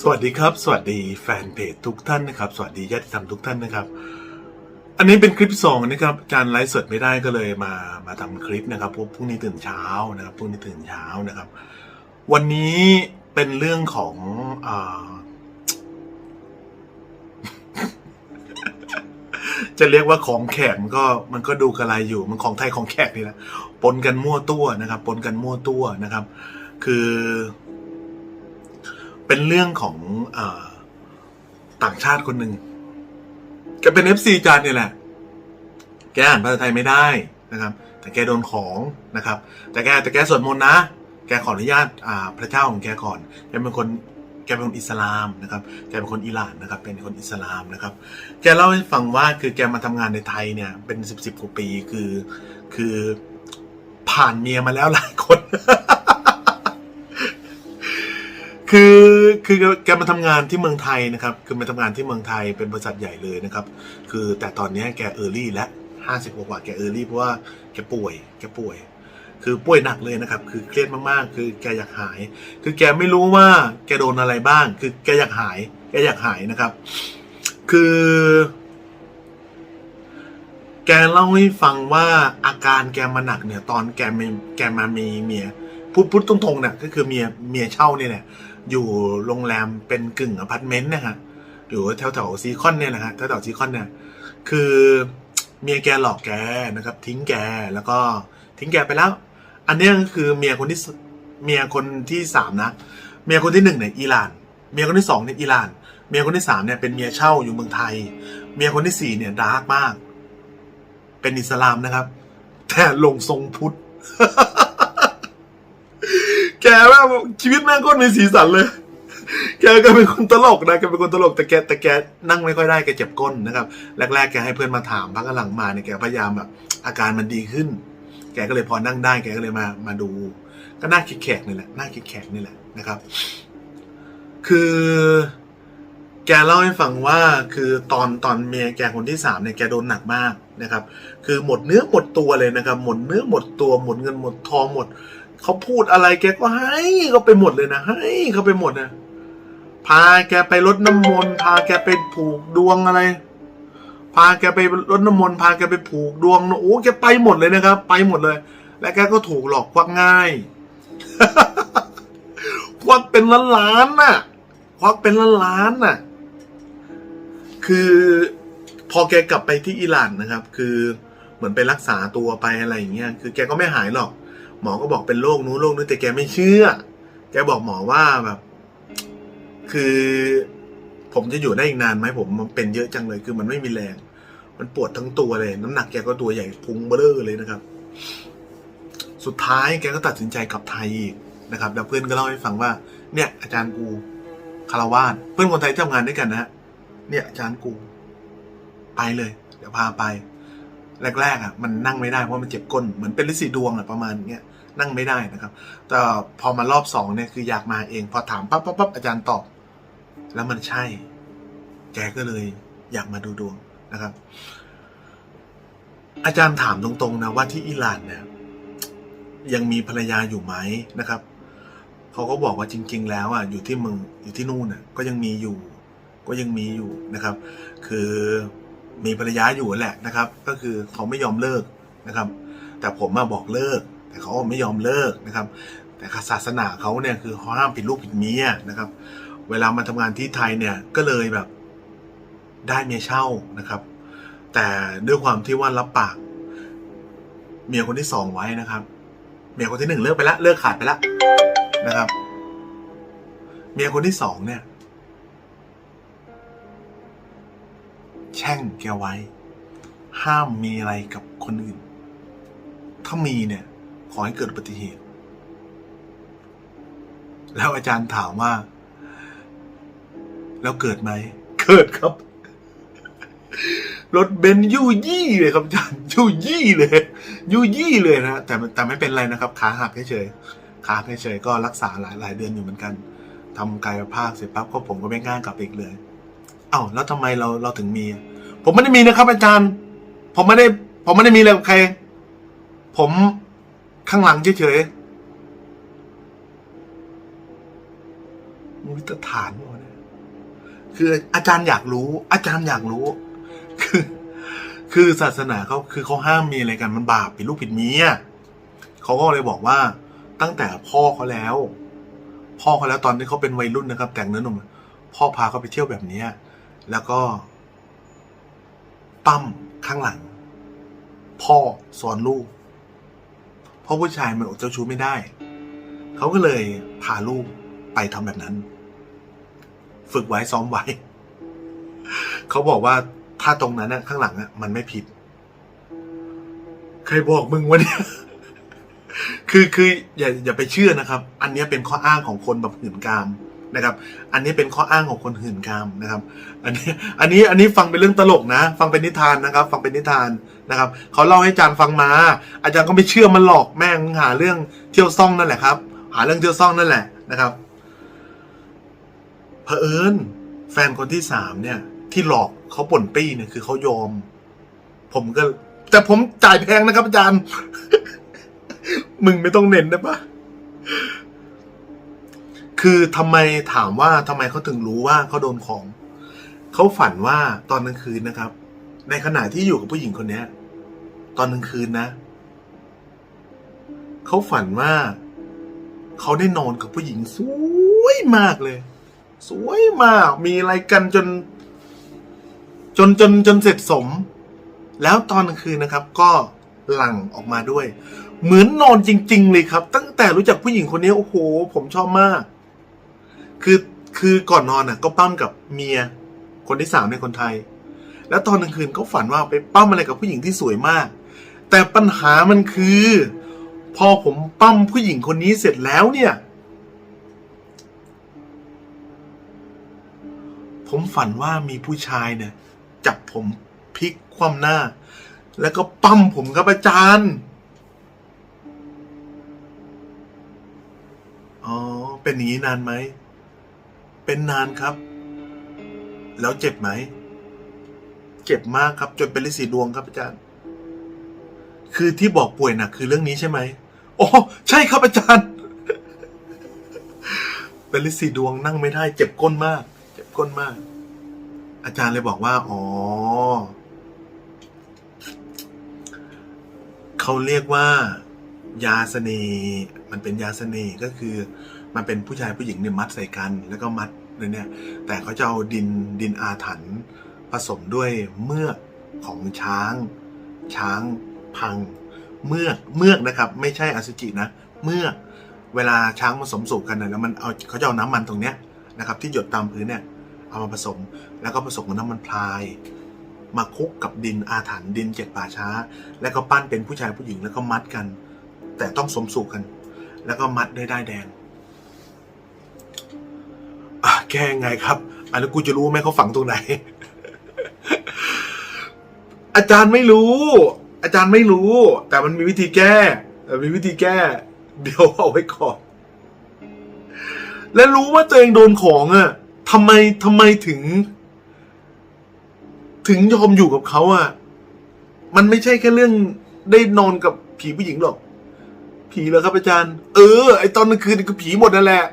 สวัสดีครับ สวัสดีแฟนเพจทุกท่านนะครับ สวัสดีญาติธรรมทุกท่านนะครับ อันนี้เป็นคลิปสองนะครับอาจารย์ไลฟ์สดไม่ได้ก็เลยมามาทำคลิปนะครับพวกพรุ่งนี้ตื่นเช้านะครับพรุ่งนี้ตื่นเช้านะครับ วันนี้เป็นเรื่องของอจะเรียกว่าของแขกมันก็มันก็ดูกระไรอยู่มันของไทยของแขกนี่แหละปนกันมั่วตัวนะครับ ปนกันมั่วตัวนะครับ คือ เป็นเรื่องของอต่างชาติคนหนึ่งแกเป็นเอฟซีจานเนี่ยแหละ แกอ่านภาษาไทยไม่ได้นะครับ แต่แกโดนของนะครับ แต่แกแต่แกสวดมนต์นะ แกขออนุญาตอ่าพระเจ้าของแกก่อน แกเป็นคนแกเป็นคนอิสลามนะครับ แกเป็นคนอิหร่านนะครับ เป็นคนอิสลามนะครับ แกเล่าให้ฟังว่าคือแกมาทำงานในไทยเนี่ย เป็นสิบสิบกว่าปีคือคือผ่านเมียมาแล้วหลายคน คือคือแกมาทำงานที่เมืองไทยนะครับ คือมาทำงานที่เมืองไทยเป็นบริษัทใหญ่เลยนะครับ คือแต่ตอนนี้แกเออร์ลี่และห้าสิบกว่าแกเออร์ลี่เพราะว่าแกป่วย แกป่วย คือป่วยหนักเลยนะครับ คือเครียดมากๆ คือแกอยากหาย คือแกไม่รู้ว่าแกโดนอะไรบ้าง คือแกอยากหาย แกอยากหายนะครับ คือ แกเล่าให้ฟังว่าอาการแกมาหนักเนี่ย ตอนแกมีแกมามีเมียพูดพูดตรงๆเนี่ยก็คือเมียเมียเช่าเนี่ยแหละ อยู่โรงแรมเป็นกึ่งอพาร์ตเมนต์นะฮะอยู่แถวแถวๆซีคอนเนี่ยแหละฮะแถวแถวๆซีคอนเนี่ยคือเมียแกหลอกแกนะครับ ทิ้งแกแล้วก็ทิ้งแกไปแล้ว อันนี้ก็คือเมียคนที่เมียคนที่สามนะ เมียคนที่หนึ่งเนี่ยอิหร่าน เมียคนที่สองเนี่ยอิหร่าน เมียคนที่สามเนี่ยเป็นเมียเช่าอยู่เมืองไทย เมียคนที่สี่เนี่ยดาร์กมาก เป็นอิสลามนะครับ แต่ลงทรงพุทธ ชีวิตแม่งโคตรมีสีสันเลย แกก็เป็นคนตลกนะแกเป็นคนตลกแต่แกแต่แกนั่งไม่ค่อยได้แกเจ็บก้นนะครับแรกๆแกให้เพื่อนมาถามพักหลังมาเนี่ยแกพยายามแบบอาการมันดีขึ้น แกก็เลยพอนั่งได้แกก็เลยมามาดู ก็น่าคิดแขกนี่แหละน่าคิดแขกนี่แหละนะครับ คือแกเล่าให้ฟังว่าคือตอนตอนเมียแกคนที่สามเนี่ยแกโดนหนักมากนะครับ คือหมดเนื้อหมดตัวเลยนะครับ หมดเนื้อหมดตัวหมดเงินหมดทองหมด เขาพูดอะไรแกก็ให้เขาไปหมดเลยนะให้เขาไปหมดนะพาแกไปรดน้ำมนต์พาแกไปผูกดวงอะไร พาแกไปรดน้ำมนต์พาแกไปผูกดวงโอ้แกไปหมดเลยนะครับ ไปหมดเลย และแกก็ถูกหลอกควักง่ายควักเป็นล้านล้านๆน่ะควักเป็นล้านล้านๆน่ะ คือพอแกกลับไปที่อิหร่านนะครับ คือเหมือนไปรักษาตัวไปอะไรอย่างเงี้ยคือแกก็ไม่หายหรอก หมอก็บอกเป็นโรคนู้นโรคนี้นแต่แกไม่เชื่อ แกบอกหมอว่าแบบ คือ ผมจะอยู่ได้อีกนานไหมผมมันเป็นเยอะจังเลยคือมันไม่มีแรง มันปวดทั้งตัวเลย น้ำหนักแกก็ตัวใหญ่พุงเบ้อเลยนะครับ สุดท้ายแกก็ตัดสินใจกลับไทยอีกนะครับ แล้วเพื่อนก็เล่าให้ฟังว่า เนี่ย อาจารย์กูคารวาสเพื่อนคนไทยที่ทำงานด้วยกันนะเนี่ยอาจารย์กู ไปเลย เดี๋ยวพาไปแรกๆอะมันนั่งไม่ได้เพราะมันเจ็บก้นเหมือนเป็นฤทธิ์ดวงอะประมาณเนี้ย นั่งไม่ได้นะครับ แต่พอมารอบสองเนี่ยคืออยากมาเอง พอถามปั๊บปั๊บปั๊บอาจารย์ตอบ แล้วมันใช่ แกก็เลยอยากมาดูดวงนะครับ อาจารย์ถามตรงๆนะว่าที่อิหร่านเนี่ยยังมีภรรยาอยู่ไหมนะครับเขาก็บอกว่าจริง ๆ แล้วอะอยู่ที่เมืองอยู่ที่นู่นอะก็ยังมีอยู่ ก็ยังมีอยู่นะครับ คือมีภรรยาอยู่แหละนะครับ ก็คือเขาไม่ยอมเลิกนะครับ แต่ผมมาบอกเลิก แต่เขาไม่ยอมเลิกนะครับ แต่ศาสนาเขาเนี่ยคือห้ามผิดลูกผิดเมียนะครับ เวลามาทำงานที่ไทยเนี่ยก็เลยแบบได้เมียเช่านะครับ แต่ด้วยความที่ว่ารับปาก เมียคนที่สองไว้นะครับ เมียคนที่หนึ่งเลิกไปแล้วเลิกขาดไปแล้วนะครับ เมียคนที่สองเนี่ย แช่งแกไว้ ห้ามมีอะไรกับคนอื่น ถ้ามีเนี่ย ขอให้เกิดอุบัติเหตุ แล้วอาจารย์ถามว่า แล้วเกิดไหม เกิดครับ รถเบนซ์ยู่ยี่เลยครับอาจารย์ยู่ยี่เลย ยู่ยี่เลยนะแต่แต่ไม่เป็นไรนะครับ ขาหักเฉยขาหักเฉยๆก็รักษาหลายหลายเดือนอยู่เหมือนกันทำกายภาพเสร็จปั๊บก็ผมก็ไม่กล้ากลับอีกเลยเอ้าแล้วทำไมเราเราถึงมี ผมไม่ได้มีนะครับ อาจารย์ ผมไม่ได้ ผมไม่ได้มีอะไรกับใคร ผม ข้างหลังเฉยๆมีวิตฐานเนี่ยคืออาจารย์อยากรู้ อาจารย์อยากรู้ คือ คือศาสนาเขาคือเขาห้ามมีอะไรกันมันบาปผิดลูกผิดเมียเขาก็เลยบอกว่าตั้งแต่พ่อเขาแล้ว พ่อเขาแล้วตอนที่เขาเป็นวัยรุ่นนะครับ แต่งเนื้อหนุ่มพ่อพาเขาไปเที่ยวแบบเนี้ยแล้วก็ปั้มข้างหลัง พ่อสอนลูก เพราะผู้ชายมันอดเจ้าชู้ไม่ได้ เขาก็เลยพาลูกไปทำแบบนั้น ฝึกไว้ซ้อมไว้ เขาบอกว่าถ้าตรงนั้นนะข้างหลังอะมันไม่ผิด ใครบอกมึงวะเนี่ยคือคืออย่าอย่าไปเชื่อนะครับ อันนี้เป็นข้ออ้างของคนแบบหื่นกาม นะครับ อันนี้เป็นข้ออ้างของคนหื่นกามนะครับ อันนี้อันนี้อันนี้ฟังเป็นเรื่องตลกนะ ฟังเป็นนิทานนะครับ ฟังเป็นนิทานนะครับเขาเล่าให้อาจารย์ฟังมา อาจารย์ก็ไม่เชื่อมันหรอกแม่งหาเรื่องเที่ยวซ่องนั่นแหละครับ หาเรื่องเที่ยวซ่องนั่นแหละนะครับเผอิญแฟนคนที่สามเนี่ย ที่หลอกเขาป่นปี้เนี่ยคือเขายอม ผมก็ แต่ผมจ่ายแพงนะครับอาจารย์ มึงไม่ต้องเน้นได้ปะ คือทำไมถามว่าทำไมเขาถึงรู้ว่าเขาโดนของเขาฝันว่าตอนกลางคืนนะครับ ในขณะที่อยู่กับผู้หญิงคนเนี้ย ตอนกลางคืนนะเขาฝันว่าเขาได้นอนกับผู้หญิงสวยมากเลย สวยมาก มีอะไรกันจน จนจนจนเสร็จสม แล้วตอนกลางคืนนะครับ ก็หลั่งออกมาด้วย เหมือนนอนจริง ๆ เลยครับ ตั้งแต่รู้จักผู้หญิงคนนี้โอ้โห ผมชอบมาก คือก่อนนอนอะ ก็ปั้มกับเมีย คนที่สามในคนไทย แล้วตอนกลางคืนก็ฝันว่าไปปั้มอะไรกับผู้หญิงที่สวยมาก แต่ปัญหามันคือ พอผมปั้มผู้หญิงคนนี้เสร็จแล้วเนี่ย ผมฝันว่ามีผู้ชายเนี่ยจับผมพลิกคว่ำหน้า แล้วก็ปั้มผมครับอาจารย์อ๋อ เป็นอย่างนี้นานไหม เป็นนานครับ แล้วเจ็บไหม เจ็บมากครับ จนเป็นฤทธิ์สีดวงครับอาจารย์ คือที่บอกป่วยหนักคือเรื่องนี้ใช่ไหมโอ้ใช่ครับอาจารย์ เป็นฤทธิ์สีดวงนั่งไม่ได้ เจ็บก้นมาก เจ็บก้นมาก อาจารย์เลยบอกว่า อ๋อเขาเรียกว่ายาเสน่ห์มันเป็นยาเสน่ห์ก็คือ มันเป็นผู้ชายผู้หญิงเนี่ยมัดใส่กัน แล้วก็มัดเลยเนี่ย แต่เขาจะเอาดินดินอาถรรพ์ผสมด้วยเมือกของช้าง ช้างพัง เมือกเมือกนะครับ ไม่ใช่อสุจินะ เมือกเวลาช้างผสมสู่กันนะแล้วมันเอาเขาจะเอาน้ำมันตรงเนี้ยนะครับ ที่หยดตามพื้นเนี่ยเอามาผสม แล้วก็ผสมกับน้ำมันพราย มาคุกกับดินอาถรรพ์ดินเจ็ดป่าช้า แล้วก็ปั้นเป็นผู้ชายผู้หญิงแล้วก็มัดกัน แต่ต้องสมสู่กัน แล้วก็มัดด้วยด้ายแดง แก้ยังไงครับ อันนี้กูจะรู้ไหมเขาฝังตรงไหน อาจารย์ไม่รู้ อาจารย์ไม่รู้ แต่มันมีวิธีแก่มีวิธีแก้ เดี๋ยวเอาไว้ก่อนและรู้ว่าตัวเองโดนของอะ่ะทำไมทำไมถึง ถึงยอมอยู่กับเขาอะ่ะ มันไม่ใช่แค่เรื่องได้นอนกับผีผู้หญิงหรอก ผีเหรอครับอาจารย์ เออ ไอตอนกลางคืนนี่คือผีหมดนั่นแหละ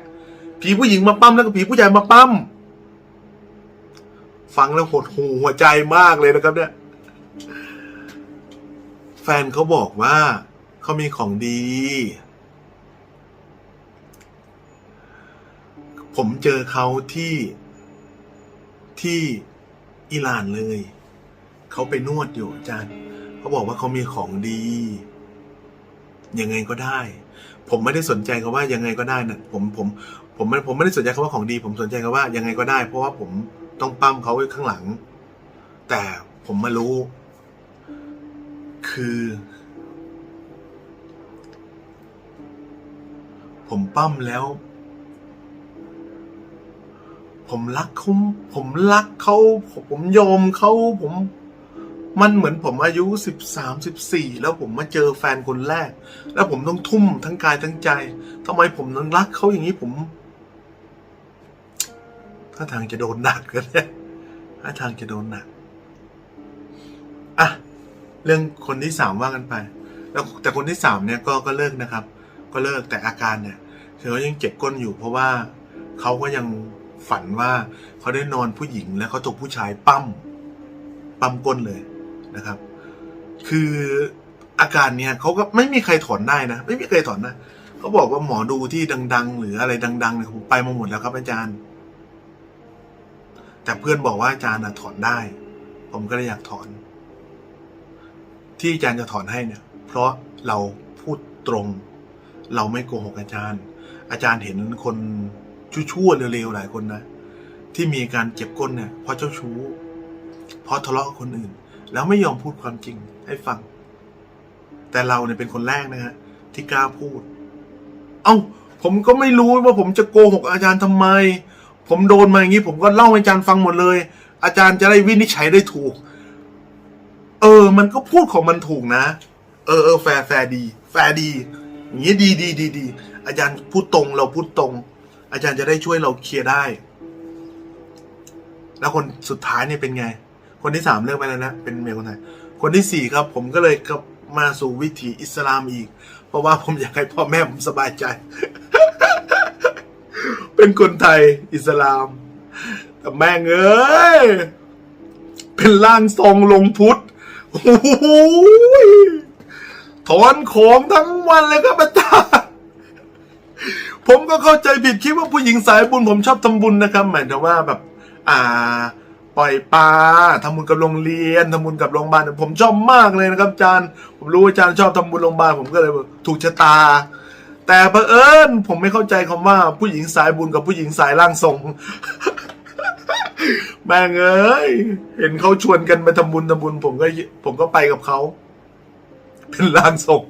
ผีผู้หญิงมาปั้มแล้วก็ผีผู้ชายมาปั้มฟังแล้วหดหูหัวใจมากเลยนะครับ เนี่ย แฟนเขาบอกว่าเขามีของดี ผมเจอเขาที่ที่อิหร่านเลย เขาไปนวดอยู่อาจารย์ เขาบอกว่าเขามีของดี ยังไงก็ได้ ผมไม่ได้สนใจคำว่ายังไงก็ได้นะผมผมผมไม่ผมไม่ได้สนใจคำว่าของดี ผมสนใจคำว่ายังไงก็ได้ เพราะว่าผมต้องปั้มเขาไว้ข้างหลัง แต่ผมมารู้ คือ ผมปั้มแล้ว ผมรักเขาผมรักเขาผมผมยอมเขาผม มันเหมือนผมอายุสิบสามสิบสี่แล้วผมมาเจอแฟนคนแรก แล้วผมต้องทุ่มทั้งกายทั้งใจทำไมผมนั้นรักเขาอย่างนี้ผมถ้าทางจะโดนหนักกันเนี่ยถ้าทางจะโดนหนักอะเรื่องคนที่สามว่ากันไป แล้วแต่คนที่สามเนี่ยก็ก็เลิกนะครับ ก็เลิกแต่อาการเนี่ยคือเขายังเจ็บก้นอยู่เพราะว่าเขาก็ยังฝันว่าเขาได้นอนผู้หญิงแล้วเขาถูกผู้ชายปั้มปั้มก้นเลย นะครับ คืออาการเนี้ยเขาก็ไม่มีใครถอนได้นะ ไม่มีใครถอนนะเขาบอกว่าหมอดูที่ดัง ๆ หรืออะไรดังๆเนี่ยผมไปมาหมดแล้วครับอาจารย์ แต่เพื่อนบอกว่าอาจารย์อะถอนได้ ผมก็เลยอยากถอน ที่อาจารย์จะถอนให้เนี่ย เพราะเราพูดตรง เราไม่โกหกอาจารย์ อาจารย์เห็นคนชั่วๆเร็วๆหลายคนนะที่มีการเจ็บก้นเนี่ยเพราะเจ้าชู้ เพราะทะเลาะกับคนอื่น แล้วไม่ยอมพูดความจริงให้ฟัง แต่เราเนี่ยเป็นคนแรกนะฮะที่กล้าพูด เอ้าผมก็ไม่รู้ว่าผมจะโกหกอาจารย์ทำไม ผมโดนมาอย่างนี้ผมก็เล่าให้อาจารย์ฟังหมดเลย อาจารย์จะได้วินิจฉัยได้ถูก เออ มันก็พูดของมันถูกนะ เออเออแฟร์แฟร์ดี แฟร์ดี อย่างนี้ดีดีดีดี อาจารย์พูดตรงเราพูดตรง อาจารย์จะได้ช่วยเราเคลียร์ได้ แล้วคนสุดท้ายเนี่ยเป็นไง คนที่สามเลือกไปแล้วนะเป็นเมียคนไทยคนที่สี่ครับ ผมก็เลยกลับมาสู่วิถีอิสลามอีก เพราะว่าผมอยากให้พ่อแม่ผมสบายใจ เป็นคนไทยอิสลาม แต่แม่งเอ้ยเป็นร่างทรงลงพุทธโอ้โหถอนของทั้งวันเลยครับอาจารย์ผมก็เข้าใจผิดคิดว่าผู้หญิงสายบุญผมชอบทำบุญนะครับ หมายถึงว่าแบบ อ่า ปล่อยปลาทำบุญกับโรงเรียนทำบุญกับโรงพยาบาลผมชอบมากเลยนะครับอาจารย์ ผมรู้ว่าอาจารย์ชอบทำบุญโรงพยาบาลผมก็เลยถูกชะตา แต่เผอิญผมไม่เข้าใจคำว่าผู้หญิงสายบุญกับผู้หญิงสายร่างทรงแม่งเอ้ยเห็นเขาชวนกันไปทำบุญทำบุญ ผมก็ผมก็ไปกับเขาเป็นร่างทรง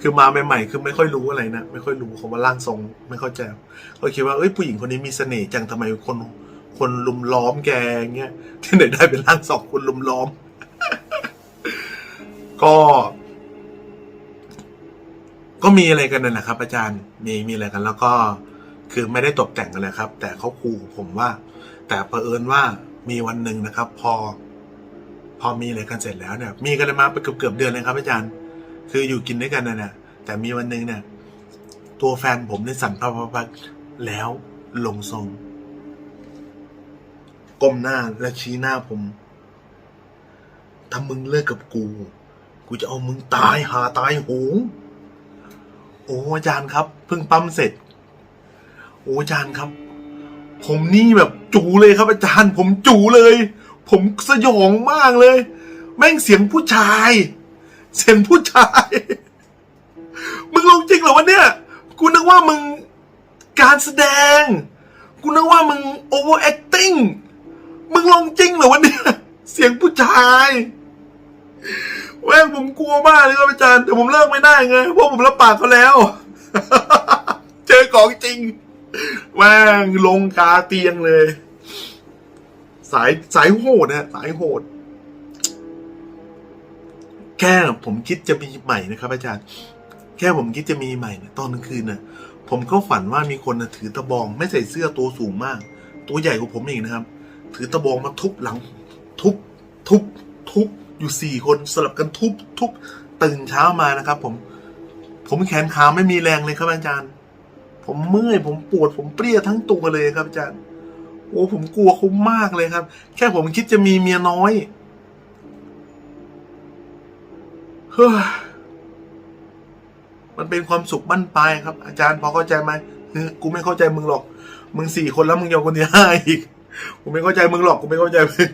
คือมาใหม่ๆ คือไม่ค่อยรู้อะไรนะไม่ค่อยรู้คำว่าร่างทรง ไม่เข้าใจก็คิดว่าเอ้ยผู้หญิงคนนี้มีเสน่ห์จังทำไมคน คนลุมล้อมแกเงี้ยที่ไหนได้เป็นร่างทรงคนลุมล้อม ก็ ก็มีอะไรกันนั่นแหละครับ อาจารย์มีมีอะไรกัน แล้วก็คือไม่ได้ตกแต่งกันเลยครับ แต่เขาขู่ผมว่า แต่เผอิญว่ามีวันหนึ่งนะครับ พอ พอมีอะไรกันเสร็จแล้วเนี่ย มีกันมาไปเกือบเกือบเดือนเลยครับ อาจารย์ คืออยู่กินด้วยกันนะเนี่ยแต่มีวันหนึ่งเนี่ย ตัวแฟนผมเนี่ยสั่นพับพับพับแล้วลงทรง ก้มหน้าและชี้หน้าผม ถ้ามึงเลิกกับกู กูจะเอามึงตายหาตายโหง โอ้อาจารย์ครับ เพิ่งปั๊มเสร็จ โอ้อาจารย์ครับ ผมนี่แบบจูเลยครับ อาจารย์ ผมจูเลย ผมสยองมากเลย แม่งเสียงผู้ชาย เสียงผู้ชาย มึงลงจริงเหรอวะเนี่ย กูนึกว่ามึงการแสดง กูนึกว่ามึง over acting มึงลงจริงเหรอวะเนี่ยเสียงผู้ชายแม่งผมกลัวมากเลยครับอาจารย์แต่ผมเลิกไม่ได้ไงเพราะผมรับปากเขาแล้ว เจอของจริงแม่งลงคาเตียงเลย สายสายโหดนะสายโหด แค่ผมคิดจะมีใหม่นะครับ อาจารย์ แค่ผมคิดจะมีใหม่นะตอนกลางคืนนะผมก็ฝันว่ามีคนนะถือตะบอง ไม่ใส่เสื้อตัวสูงมาก ตัวใหญ่กว่าผมเองนะครับ ถือตะบองมาทุบหลัง ทุบทุบทุบอยู่สี่คนสลับกันทุบทุบตื่นเช้ามานะครับ ผม ผมแขนขาไม่มีแรงเลยครับอาจารย์ ผมเมื่อยผมปวดผมเปรี้ยทั้งตัวเลยครับอาจารย์ โอ้ผมกลัวเขามากเลยครับ แค่ผมคิดจะมีเมียน้อยเฮ้ยมันเป็นความสุขบั้นปลายครับ อาจารย์พอเข้าใจไหมกูไม่เข้าใจมึงหรอก มึงสี่คนแล้วมึงยอมคนที่ห้าอีก กูไม่เข้าใจมึงหรอกกูไม่เข้าใจมึง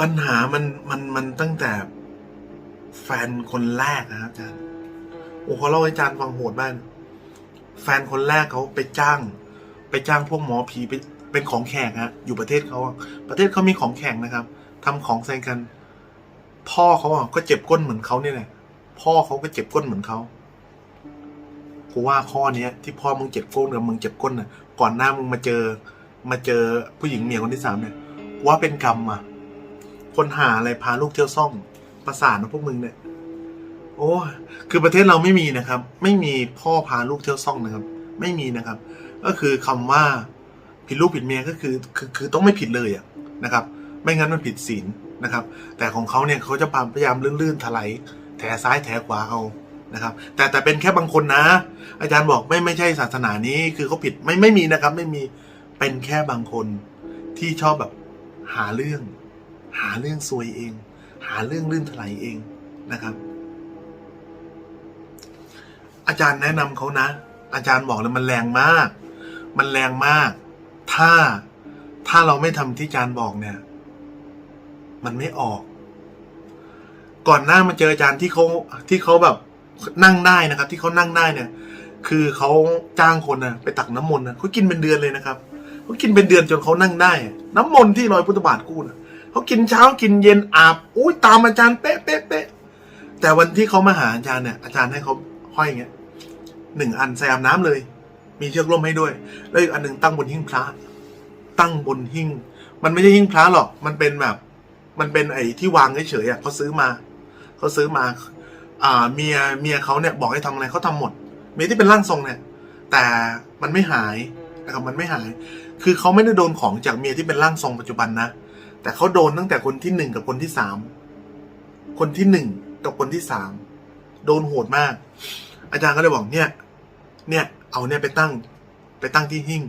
ปัญหามันมันมันตั้งแต่แฟนคนแรกนะครับอาจารย์โอ้เขาเล่าให้อาจารย์ฟังโหดมากแฟนคนแรกเขาไปจ้าง ไปจ้างพวกหมอผีไปเป็นของแขกฮะ อยู่ประเทศเขาประเทศเขามีของแข่งนะครับทำของใส่กัน พ่อเขาอะก็เจ็บก้นเหมือนเขาเนี่ยแหละพ่อเขาก็เจ็บก้นเหมือนเขากูว่าข้อเนี้ย ที่พ่อมึงเจ็บก้นกับมึงเจ็บก้นน่ะ ก่อนหน้ามึงมาเจอ มาเจอผู้หญิงเมียคนที่สามเนี่ยว่าเป็นกรรมอะ คนหาอะไรพาลูกเที่ยวซ่องประสาทนะพวกมึงเนี่ย โอ้คือประเทศเราไม่มีนะครับ ไม่มีพ่อพาลูกเที่ยวซ่องนะครับ ไม่มีนะครับ ก็คือคำว่าผิดลูกผิดเมียก็คือคือคือต้องไม่ผิดเลยอะนะครับ ไม่งั้นมันผิดศีลนะครับ แต่ของเขาเนี่ยเขาจะพยายามลื่นๆถลายแถซ้ายแถขวาเอา นะครับ แต่แต่เป็นแค่บางคนนะ อาจารย์บอกไม่ไม่ใช่ศาสนานี้คือเขาผิดไม่ไม่มีนะครับ ไม่มีเป็นแค่บางคนที่ชอบแบบหาเรื่อง หาเรื่องซวยเอง หาเรื่องลื่นถลายเองนะครับ อาจารย์แนะนำเขานะ อาจารย์บอกเลยมันแรงมาก มันแรงมาก ถ้าถ้าเราไม่ทำที่อาจารย์บอกเนี่ย มันไม่ออก ก่อนหน้ามาเจออาจารย์ที่เขาที่เขาแบบ นั่งได้นะครับ ที่เขานั่งได้เนี่ย คือเขาจ้างคนนะไปตักน้ำมนต์นะเขากินเป็นเดือนเลยนะครับเขากินเป็นเดือนจนเขานั่งได้ น้ำมนต์ที่รอยพุทธบาทกู้นะเขากินเช้ากินเย็นอาบอุ้ยตามอาจารย์เป๊ะเป๊ะเป๊ะแต่วันที่เขามาหาอาจารย์เนี่ยอาจารย์ให้เขาห้อยอย่างเงี้ยหนึ่งอันใส่อาบน้ำเลย มีเชือกร่มให้ด้วย แล้วอีกอันหนึ่งตั้งบนหิ้งพระ ตั้งบนหิ้ง มันไม่ใช่หิ้งพระหรอก มันเป็นแบบ มันเป็นไอ้ที่วางเฉยๆอะเขาซื้อมา เขาซื้อมา อ่าเมียเมียเขาเนี่ยบอกให้ทำอะไรเขาทำหมด เมียที่เป็นร่างทรงเนี่ย แต่มันไม่หายนะครับมันไม่หาย คือเขาไม่ได้โดนของจากเมียที่เป็นร่างทรงปัจจุบันนะแต่เขาโดนตั้งแต่คนที่หนึ่งกับคนที่สามคนที่หนึ่งกับคนที่สามโดนโหดมาก อาจารย์ก็เลยบอกเนี่ย เนี่ย เอาเนี่ยไปตั้ง ไปตั้งที่หิ้ง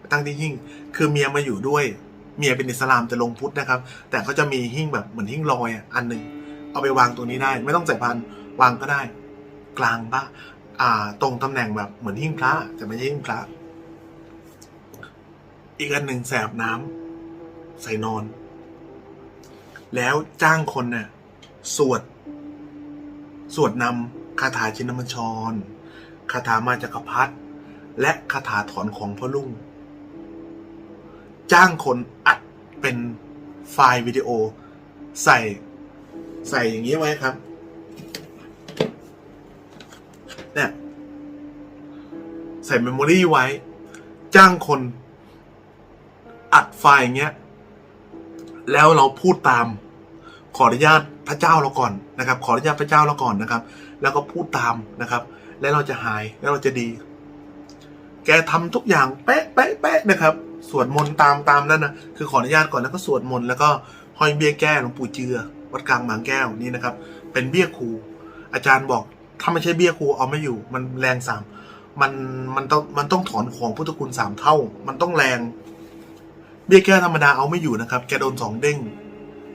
ไปตั้งที่หิ้งคือเมียมาอยู่ด้วย เมียเป็นอิสลามแต่ลงพุทธนะครับ แต่เขาจะมีหิ้งแบบเหมือนหิ้งลอยอันหนึ่งเอาไปวางตรงนี้ได้ ไม่ต้องใส่พัน วางก็ได้ กลางบ้าอ่าตรงตำแหน่งแบบเหมือนหิ้งพระแต่ไม่ใช่หิ้งพระ อีกอันหนึ่งแสบน้ำใส่นอน แล้วจ้างคนเนี่ยสวด สวดนำคาถาชินมัญชรคาถามาจักรพรรดิและคาถาถอนของพ่อลุงจ้างคนอัดเป็นไฟล์วิดีโอ ใส่ใส่อย่างนี้ไว้ครับ ส่เมมโมรี่ไว้ จ้างคนอัดไฟล์อย่างเงี้ย แล้วเราพูดตาม ขออนุญาตพระเจ้าเราก่อนนะครับ ขออนุญาตพระเจ้าเราก่อนนะครับ แล้วก็พูดตามนะครับ แล้วเราจะหายแล้วเราจะดี แกทำทุกอย่างเป๊ะเป๊ะเป๊ะนะครับ สวดมนต์ตามตามนั้นนะคือขออนุญาตก่อนแล้วก็สวดมนต์แล้วก็ห้อยเบี้ยแก้หลวงปู่เจือ วัดกลางบางแก้วนี่นะครับ เป็นเบี้ยครูอาจารย์บอกถ้าไม่ใช่เบี้ยครูเอาไม่อยู่ มันแรงสาม มันมันต้องมันต้องถอนของพุทธคุณสามเท่า มันต้องแรง เบี้ยแก้ธรรมดาเอาไม่อยู่นะครับ แกโดนสองเด้ง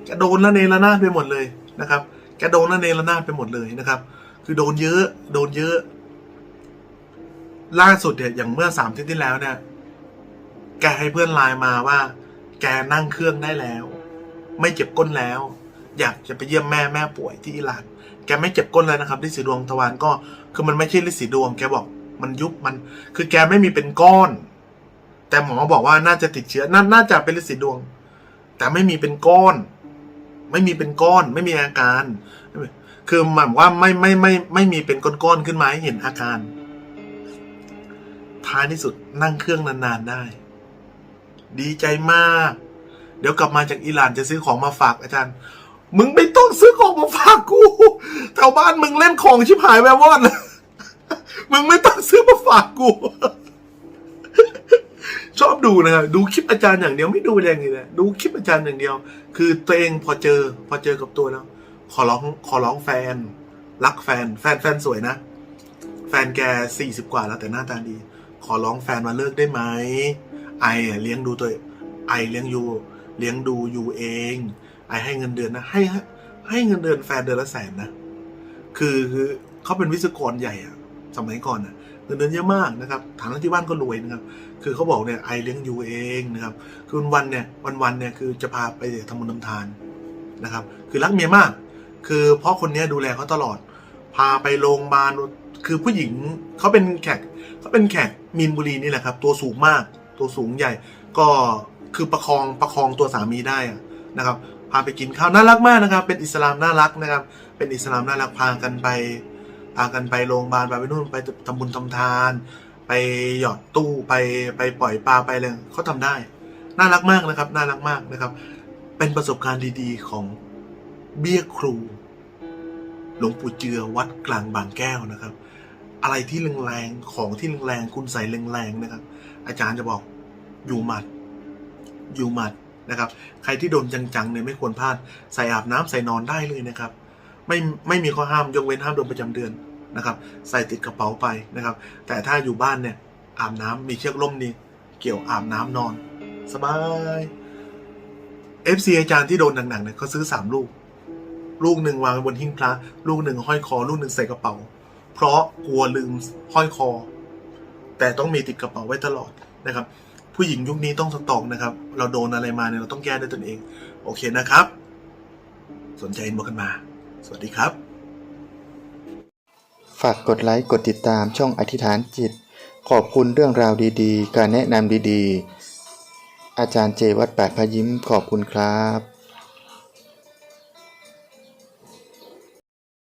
แกโดนละเนระนาดไปหมดเลยนะครับ แกโดนละเนระนาดไปหมดเลยนะครับ คือโดนเยอะ โดนเยอะ ล่าสุดเนี่ยอย่างเมื่อสามทิตย์ที่แล้วเนี่ย แกให้เพื่อนไลน์มาว่า แกนั่งเครื่องได้แล้ว ไม่เจ็บก้นแล้ว อยากจะไปเยี่ยมแม่แม่ป่วยที่อิหร่าน แกไม่เจ็บก้นแล้วนะครับฤทธิ์สีดวงทวารก็ คือมันไม่ใช่ฤทธิ์สีดวงแกบอก มันยุบมัน คือแกไม่มีเป็นก้อน แต่หมอบอกว่าน่าจะติดเชื้อนาน่าจะเป็นฤทธิ์ดวง แต่ไม่มีเป็นก้อน ไม่มีเป็นก้อน ไม่มีอาการ คือหมายว่าไม่ไม่ไม่ไม่มีเป็นก้อนๆขึ้นมาให้เห็นอาการ ท้ายที่สุดนั่งเครื่องนานๆได้ ดีใจมาก เดี๋ยวกลับมาจากอิหร่านจะซื้อของมาฝากอาจารย์ มึงไม่ต้องซื้อของมาฝากกูแถวบ้านมึงเล่นของชิบหายแวววอด มึงไม่ต้องซื้อมาฝากกู ชอบดูนะครับดูคลิปอาจารย์อย่างเดียวไม่ดูอะไรอย่างอื่นเลยดูคลิปอาจารย์อย่างเดียว คือตัวเองพอเจอ พอเจอกับตัวแล้ว ขอร้องขอร้องแฟน รักแฟน แฟนแฟนสวยนะ แฟนแกสี่สิบกว่าแล้วแต่หน้าตาดี ขอร้องแฟนมาเลิกได้ไหมไอเลี้ยงดูตัวไอเลี้ยงยูเลี้ยงดูยูเอง ไอให้เงินเดือนนะให้ให้ให้เงินเดือนแฟนเดือนละแสนนะ คือคือเขาเป็นวิศวกรใหญ่อะ สมัยก่อนอะเงินเดือนเยอะมากนะครับฐานะที่บ้านก็รวยนะครับ คือเขาบอกเนี่ยไอเลี้ยงยูเองนะครับ คือวันๆเนี่ยวันวันๆเนี่ยคือจะพาไปทำบุญทำทานนะครับ คือรักเมียมาก คือเพราะคนนี้ดูแลเขาตลอด พาไปโรงพยาบาลคือผู้หญิงเขาเป็นแขกเขาเป็นแขกมีนบุรีนี่แหละครับ ตัวสูงมาก ตัวสูงใหญ่ ก็คือประคองประคองตัวสามีได้นะครับพาไปกินข้าวน่ารักมากนะครับ เป็นอิสลามน่ารักนะครับ เป็นอิสลามน่ารักพากันไป พากันไปโรงพยาบาลไปไปนู่นไปทำบุญทำทาน ไปหยอดตู้ไปไปปล่อยปลาไปอะไรเขาทำได้ น่ารักมากนะครับ น่ารักมากนะครับ เป็นประสบการณ์ดีๆของเบี้ยครู หลวงปู่เจือวัดกลางบางแก้วนะครับ อะไรที่แรงๆของที่แรงๆคุณใส่แรงๆนะครับ อาจารย์จะบอกอยู่หมัด อยู่หมัดนะครับ ใครที่โดนจังๆเนี่ยไม่ควรพลาด ใส่อาบน้ำใส่นอนได้เลยนะครับ ไม่ไม่มีข้อห้ามยกเว้นห้ามโดนประจำเดือน นะครับ ใส่ติดกระเป๋าไปนะครับ แต่ถ้าอยู่บ้านเนี่ยอาบน้ำมีเชือกล่มนี่เกี่ยวอาบน้ำนอน สบาย FC อาจารย์ที่โดนหนักๆเนี่ยเขาซื้อสามลูก ลูกหนึ่งวางไว้บนหิ้งพระ ลูกหนึ่งห้อยคอ ลูกหนึ่งใส่กระเป๋า เพราะกลัวลืมห้อยคอ แต่ต้องมีติดกระเป๋าไว้ตลอดนะครับ ผู้หญิงยุคนี้ต้องสต็อกนะครับ เราโดนอะไรมาเนี่ยเราต้องแก้ด้วยตนเอง โอเคนะครับ สนใจอินบอกกันมา สวัสดีครับ ฝากกดไลค์กดติดตามช่องอธิษฐานจิต ขอบคุณเรื่องราวดีๆ การแนะนำดีๆ อาจารย์เจวัดแปดพยิ้มขอบคุณครับ